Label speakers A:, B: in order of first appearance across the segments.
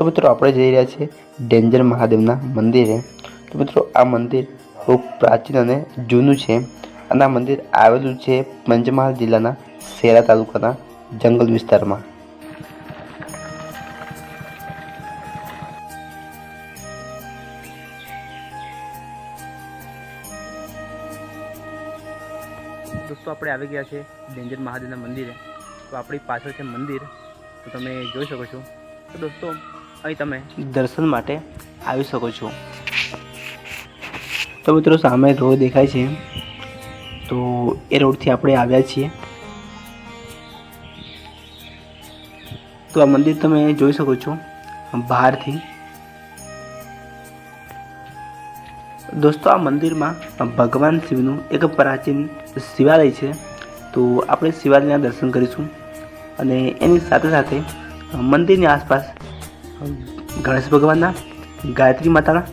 A: તો મિત્રો આપણે જઈ રહ્યા છીએ ડેન્જર મહાદેવના મંદિરે. તો મિત્રો આ મંદિર ખૂબ પ્રાચીન અને જૂનું છે અને આ મંદિર આવેલું છે પંચમહાલ જિલ્લાના શેરા તાલુકાના જંગલ વિસ્તારમાં. દોસ્તો, આપણે આવી ગયા છે ડેન્જર મહાદેવના મંદિરે. તો આપણી પાછળ છે મંદિર. તો તમે જોઈ શકો છો. તો દોસ્તો અહીં તમે દર્શન માટે આવી શકો છો. તો મિત્રો, સામે રોડ દેખાય છે. તો એ રોડથી આપણે આવ્યા છીએ. તો આ મંદિર તમે જોઈ શકો છો, બહારથી. દોસ્તો, આ મંદિરમાં ભગવાન શિવનું એક પ્રાચીન શિવાલય છે. તો આપણે શિવાલયના દર્શન કરીશું. અને એની સાથે સાથે મંદિરની આસપાસ ગણેશ ભગવાનના, ગાયત્રી માતાના,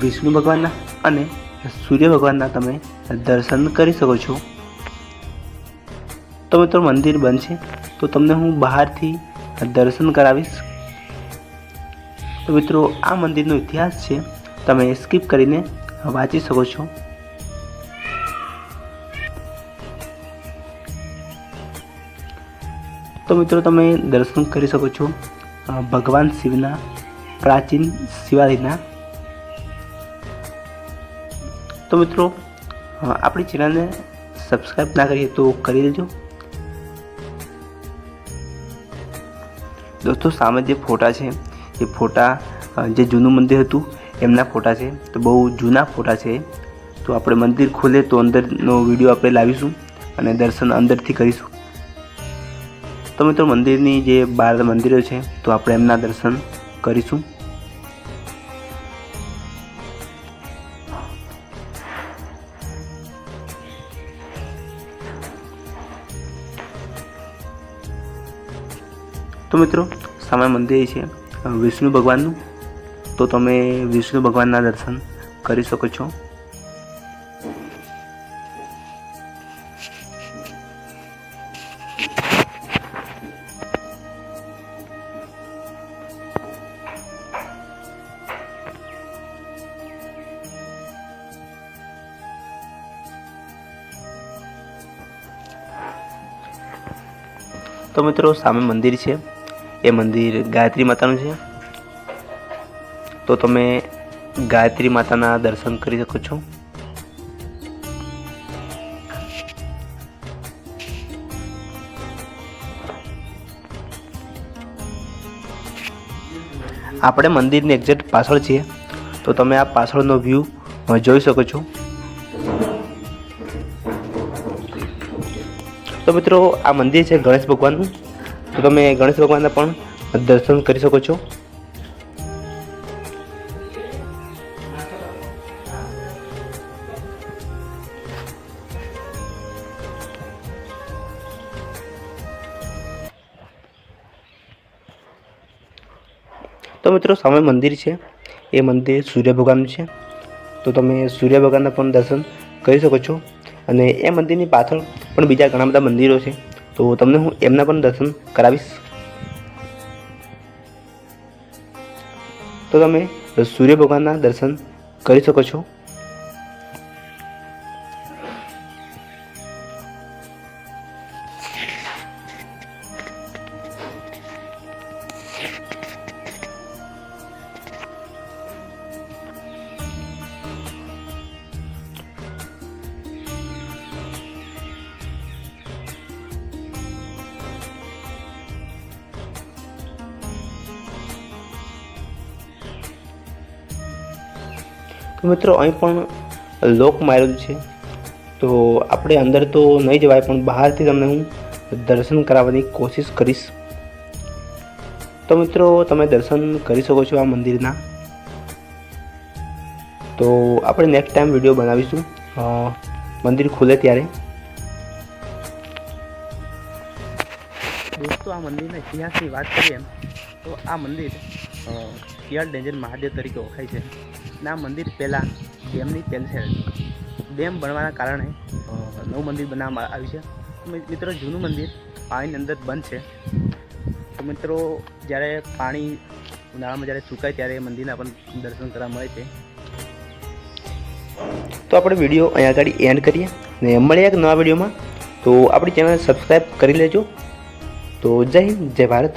A: વિષ્ણુ ભગવાનના અને સૂર્ય ભગવાનના તમે દર્શન કરી શકો છો. તો મિત્રો મંદિર છે તો તમને હું બહારથી દર્શન કરાવીશ. તો મિત્રો આ મંદિરનો ઇતિહાસ છે, તમે સ્કીપ કરીને વાંચી શકો છો. તો મિત્રો તમે દર્શન કરી શકો છો. ભગવાન શિવના, પ્રાચીન શિવાલયના. તો મિત્રો આપણી ચેનલને સબસ્ક્રાઈબ ના કરીએ તો કરી લેજો દોસ્તો, સામે જે ફોટા છે, એ ફોટા જે જૂનું મંદિર હતું, એમના ફોટા છે. તો બહુ જૂના ફોટા છે. તો આપણે મંદિર ખોલે તો અંદરનો વીડિયો આપણે લાવીશું અને દર્શન અંદરથી કરીશું. તો મિત્રો મંદિરની જે બાર મંદિરો છે, તો આપણે એમના દર્શન કરીશું. તો મિત્રો સામે મંદિર છે, વિષ્ણુ ભગવાનનું. તો તમે વિષ્ણુ ભગવાનના દર્શન કરી શકો છો. તો મિત્રો, સામે મંદિર છે. એ મંદિર ગાયત્રી માતાનું છે. તો તમે ગાયત્રી માતાના દર્શન કરી શકો છો. આપણે મંદિરની એક્ઝેક્ટ પાછળ છીએ. તો તમે આ પાછળનો વ્યૂ જોઈ શકો છો. તો મિત્રો, આ મંદિર છે ગણેશ ભગવાનનું. તો તમે ગણેશ ભગવાનના પણ દર્શન કરી શકો છો. તો મિત્રો, સામે મંદિર છે. એ મંદિર સૂર્ય ભગવાનનું છે. તો તમે સૂર્ય ભગવાનના પણ દર્શન કરી શકો છો. અને એ મંદિરની પાછળ પણ બીજા ઘણા બધા મંદિરો છે. તો તમને હું એમના પણ દર્શન કરાવીશ. તો તમે સૂર્ય ભગવાનના દર્શન કરી શકો છો. મિત્રો, અહીં પણ લોક મારેલું છે. તો આપણે અંદર તો નહીં જવાય, પણ બહારથી તમને હું દર્શન કરાવવાની કોશિશ કરીશ. તો મિત્રો, તમે દર્શન કરી શકો છો આ મંદિરના. તો આપણે નેક્સ્ટ ટાઈમ વીડિયો બનાવીશું. મંદિર ખુલે ત્યારે. દોસ્તો, આ મંદિરના ઇતિહાસની વાત કરીએ તો આ મંદિર શિયાળ ડેન્જર મહાદેવ તરીકે ઓળખાય છે. આ મંદિર પહેલાં ડેમની પેલ છે. ડેમ બનવાના કારણે નવું મંદિર બનાવવામાં આવ્યું છે. મિત્રો, જૂનું મંદિર પાણીની અંદર બંધ છે. તો તો મિત્રો, જ્યારે પાણી ઉનાળામાં જ્યારે સુકાય ત્યારે મંદિરના પણ દર્શન કરવા મળે છે. તો આપણે વીડિયો અહીંયા આગળ એન્ડ કરીએ ને મળીએ એક નવા વિડીયોમાં. તો આપણી ચેનલ સબસ્ક્રાઈબ કરી લેજો. તો જય હિન્દ, જય ભારત.